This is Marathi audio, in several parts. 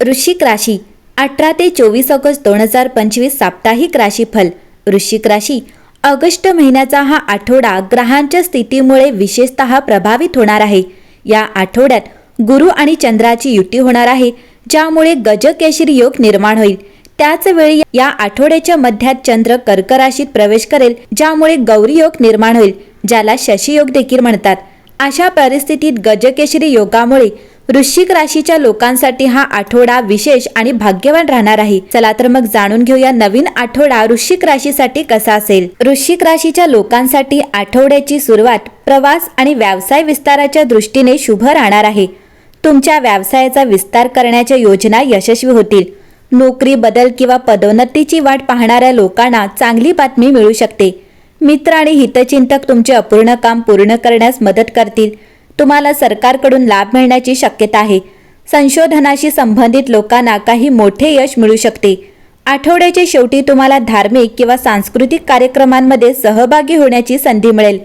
वृश्चिक राशी अठरा ते चोवीस ऑगस्ट दोन हजार पंचवीस साप्ताहिक राशीफल. वृश्चिक राशी ऑगस्ट महिन्याचा हा आठवडा ग्रहांच्या स्थितीमुळे विशेषतः प्रभावित होणार आहे. या आठवड्यात गुरु आणि चंद्राची युती होणार आहे ज्यामुळे गजकेशरी योग निर्माण होईल. त्याच वेळी या आठवड्याच्या मध्यात चंद्र कर्क राशीत प्रवेश करेल ज्यामुळे गौरी योग निर्माण होईल ज्याला शशी योग देखील म्हणतात. अशा परिस्थितीत गजकेशरी योगामुळे वृश्चिक राशीच्या लोकांसाठी हा आठवडा विशेष आणि भाग्यवान राहणार आहे. चला तर मग जाणून घेऊया नवीन आठवडा वृश्चिक राशीसाठी कसा असेल. वृश्चिक राशीच्या लोकांसाठी आठवड्याची सुरुवात प्रवास आणि व्यवसाय विस्ताराच्या दृष्टीने शुभ राहणार आहे. तुमच्या व्यवसायाचा विस्तार करण्याच्या योजना यशस्वी होतील. नोकरी बदल किंवा पदोन्नतीची वाट पाहणाऱ्या लोकांना चांगली बातमी मिळू शकते. मित्र आणि हितचिंतक तुमचे अपूर्ण काम पूर्ण करण्यास मदत करतील. तुम्हाला सरकारकडून लाभ मिळण्याची शक्यता आहे. संशोधनाशी संबंधित लोकांना काही मोठे यश मिळू शकते. आठवड्याच्या शेवटी तुम्हाला धार्मिक किंवा सांस्कृतिक कार्यक्रमांमध्ये सहभागी होण्याची संधी मिळेल.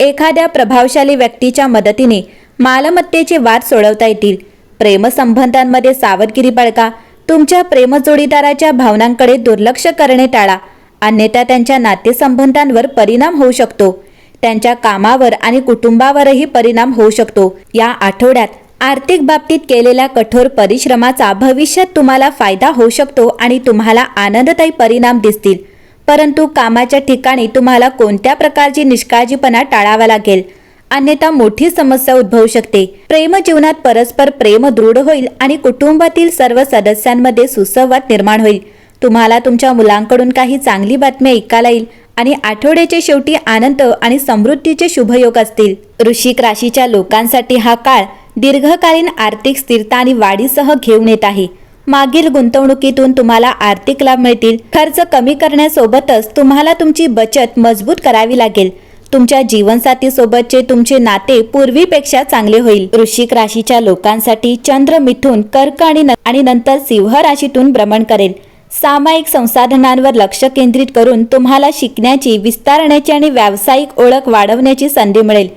एखाद्या प्रभावशाली व्यक्तीच्या मदतीने मालमत्तेचे वाद सोडवता येतील. प्रेमसंबंधांमध्ये सावधगिरी बाळगा. तुमच्या प्रेमजोडीदाराच्या भावनांकडे दुर्लक्ष करणे टाळा. अन्यथा त्यांच्या नातेसंबंधांवर परिणाम होऊ शकतो. त्यांच्या कामावर आणि कुटुंबावरही परिणाम होऊ शकतो. या आठवड्यात आर्थिक बाबतीत केलेल्या कठोर परिश्रमाचा भविष्यात तुम्हाला फायदा होऊ शकतो आणि तुम्हाला आनंददायी परिणाम दिसतील. परंतु कामाच्या ठिकाणी तुम्हाला कोणत्या प्रकारची निष्काळजीपणा टाळावा लागेल? अन्यथा मोठी समस्या उद्भवू शकते. प्रेम जीवनात परस्पर प्रेम दृढ होईल आणि कुटुंबातील सर्व सदस्यांमध्ये सुसंवाद निर्माण होईल. तुम्हाला तुमच्या मुलांकडून काही चांगली बातमी ऐकायला येईल. आणि आठवड्याच्या शेवटी आनंद आणि समृद्धीचे शुभयोग असतील. वृश्चिक राशीच्या लोकांसाठी हा काळ दीर्घकालीन आर्थिक स्थिरता आणि वाढीसह घेऊन येत आहे. मागील गुंतवणुकीतून तुम्हाला आर्थिक लाभ मिळतील. खर्च कमी करण्यासोबतच तुम्हाला तुमची बचत मजबूत करावी लागेल. तुमच्या जीवनसाथीसोबतचे तुमचे नाते पूर्वीपेक्षा चांगले होईल. वृश्चिक राशीच्या लोकांसाठी चंद्र मिथून कर्क आणि आणि नंतर सिंह राशीतून भ्रमण करेल. सामायिक संसाधनांवर लक्ष केंद्रित करून तुम्हाला शिकण्याची विस्तारण्याची आणि व्यावसायिक ओळख वाढवण्याची संधी मिळेल.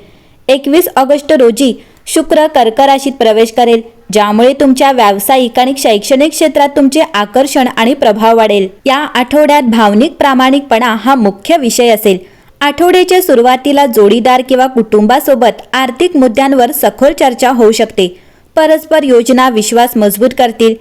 एकवीस ऑगस्ट रोजी शुक्र कर्क राशीत प्रवेश करेल ज्यामुळे तुमच्या व्यावसायिक आणि शैक्षणिक क्षेत्रात तुमचे आकर्षण आणि प्रभाव वाढेल. या आठवड्यात भावनिक प्रामाणिकपणा हा मुख्य विषय असेल. आठवड्याच्या सुरुवातीला जोडीदार किंवा कुटुंबासोबत आर्थिक मुद्द्यांवर सखोल चर्चा होऊ शकते. परस्पर योजना विश्वास मजबूत करतील.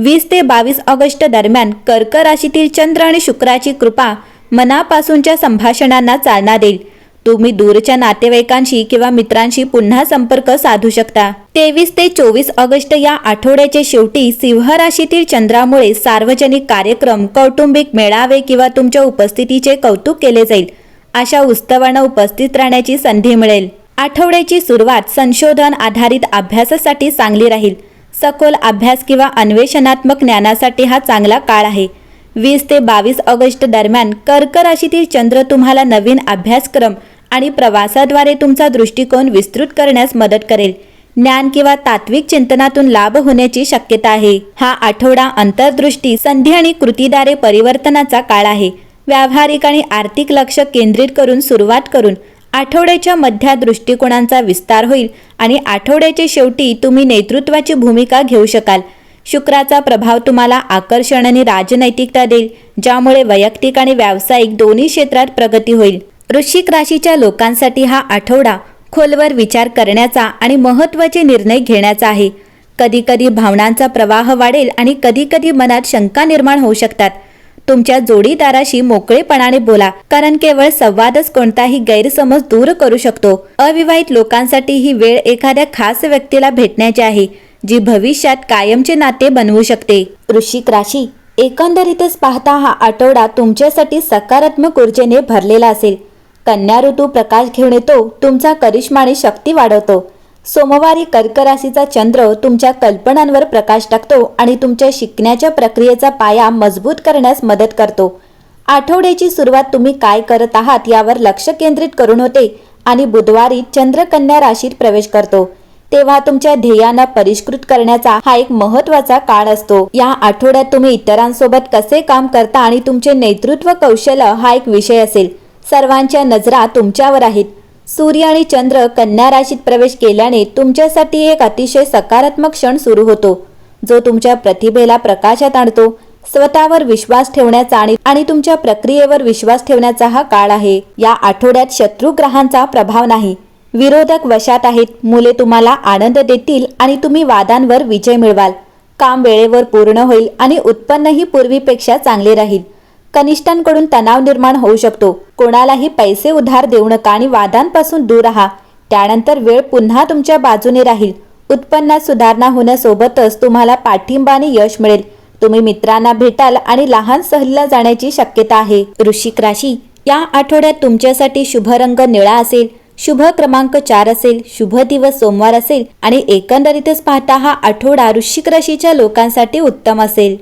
वीस ते बावीस ऑगस्ट दरम्यान कर्क राशीतील चंद्र आणि शुक्राची कृपा मनापासूनच्या संभाषणांना चालना देईल. तुम्ही दूरच्या नातेवाईकांशी किंवा मित्रांशी पुन्हा संपर्क साधू शकता. तेवीस ते चोवीस ऑगस्ट या आठवड्याच्या शेवटी सिंह राशीतील चंद्रामुळे सार्वजनिक कार्यक्रम कौटुंबिक मेळावे किंवा तुमच्या उपस्थितीचे कौतुक केले जाईल. अशा उत्सवांना उपस्थित राहण्याची संधी मिळेल. आठवड्याची सुरुवात संशोधन आधारित अभ्यासासाठी चांगली राहील. सखोल अभ्यास किंवा अन्वेषणात्मक ज्ञानासाठी हा चांगला काळ आहे. वीस ते बावीस ऑगस्ट दरम्यान कर्क राशीतील चंद्र तुम्हाला नवीन अभ्यासक्रम आणि प्रवासाद्वारे तुमचा दृष्टिकोन विस्तृत करण्यास मदत करेल. ज्ञान किंवा तात्विक चिंतनातून लाभ होण्याची शक्यता आहे. हा आठवडा अंतर्दृष्टी संधी आणि कृतीद्वारे परिवर्तनाचा काळ आहे. व्यावहारिक आणि आर्थिक लक्ष केंद्रित करून सुरुवात करून आठवड्याच्या मध्या दृष्टिकोनांचा विस्तार होईल आणि आठवड्याच्या शेवटी तुम्ही नेतृत्वाची भूमिका घेऊ शकाल. शुक्राचा प्रभाव तुम्हाला आकर्षण आणि राजनैतिकता देईल ज्यामुळे वैयक्तिक आणि व्यावसायिक दोन्ही क्षेत्रात प्रगती होईल. वृश्चिक राशीच्या लोकांसाठी हा आठवडा खोलवर विचार करण्याचा आणि महत्त्वाचे निर्णय घेण्याचा आहे. कधीकधी भावनांचा प्रवाह वाढेल आणि कधीकधी मनात शंका निर्माण होऊ शकतात. तुमच्या जोडीदाराशी मोकळेपणाने बोला कारण केवळ संवादच कोणताही गैरसमज दूर करू शकतो. अविवाहित लोकांसाठी ही वेळ एखाद्या खास व्यक्तीला भेटण्याची आहे जी भविष्यात कायमचे नाते बनवू शकते. वृश्चिक राशी एकंदरीतच पाहता हा आठवडा तुमच्यासाठी सकारात्मक ऊर्जेने भरलेला असेल. कन्या ऋतू प्रकाश घेऊन येतो तुमचा करिश्माने शक्ती वाढवतो. सोमवारी कर्कराशीचा चंद्र तुमच्या कल्पनांवर प्रकाश टाकतो आणि तुमच्या शिकण्याच्या प्रक्रियेचा पाया मजबूत करण्यास मदत करतो. आठवड्याची सुरुवात तुम्ही काय करत आहात यावर लक्ष केंद्रित करून होते आणि बुधवारी चंद्रकन्या राशीत प्रवेश करतो. तेव्हा तुमच्या ध्येयांना परिष्कृत करण्याचा हा एक महत्त्वाचा काळ असतो. या आठवड्यात तुम्ही इतरांसोबत कसे काम करता आणि तुमचे नेतृत्व कौशल्य हा एक विषय असेल. सर्वांच्या नजरा तुमच्यावर आहेत. सूर्य आणि चंद्र कन्या राशीत प्रवेश केल्याने तुमच्यासाठी एक अतिशय सकारात्मक क्षण सुरू होतो. जो तुमच्या प्रतिभेला प्रकाशात आणतो स्वतःवर विश्वास ठेवण्याचा आणि आणि तुमच्या प्रक्रियेवर विश्वास ठेवण्याचा हा काळ आहे. या आठवड्यात शत्रू ग्रहांचा प्रभाव नाही. विरोधक वशात आहेत. मुले तुम्हाला आनंद देतील आणि तुम्ही वादांवर विजय मिळवाल. काम वेळेवर पूर्ण होईल आणि उत्पन्नही पूर्वीपेक्षा चांगले राहील. कनिष्ठांकडून तणाव निर्माण होऊ शकतो. कोणालाही पैसे उधार देऊ नका आणि वादांपासून दूर राहा. त्यानंतर वेळ पुन्हा तुमच्या बाजूने राहील. उत्पन्नात सुधारणा होण्यासोबतच तुम्हाला पाठिंबा आणि यश मिळेल. तुम्ही मित्रांना भेटाल आणि लहान सहलीला जाण्याची शक्यता आहे. वृश्चिक राशी या आठवड्यात तुमच्यासाठी शुभ रंग निळा असेल शुभ क्रमांक चार असेल शुभ दिवस सोमवार असेल आणि एकंदरीतच पाहता हा आठवडा वृश्चिक राशीच्या लोकांसाठी उत्तम असेल.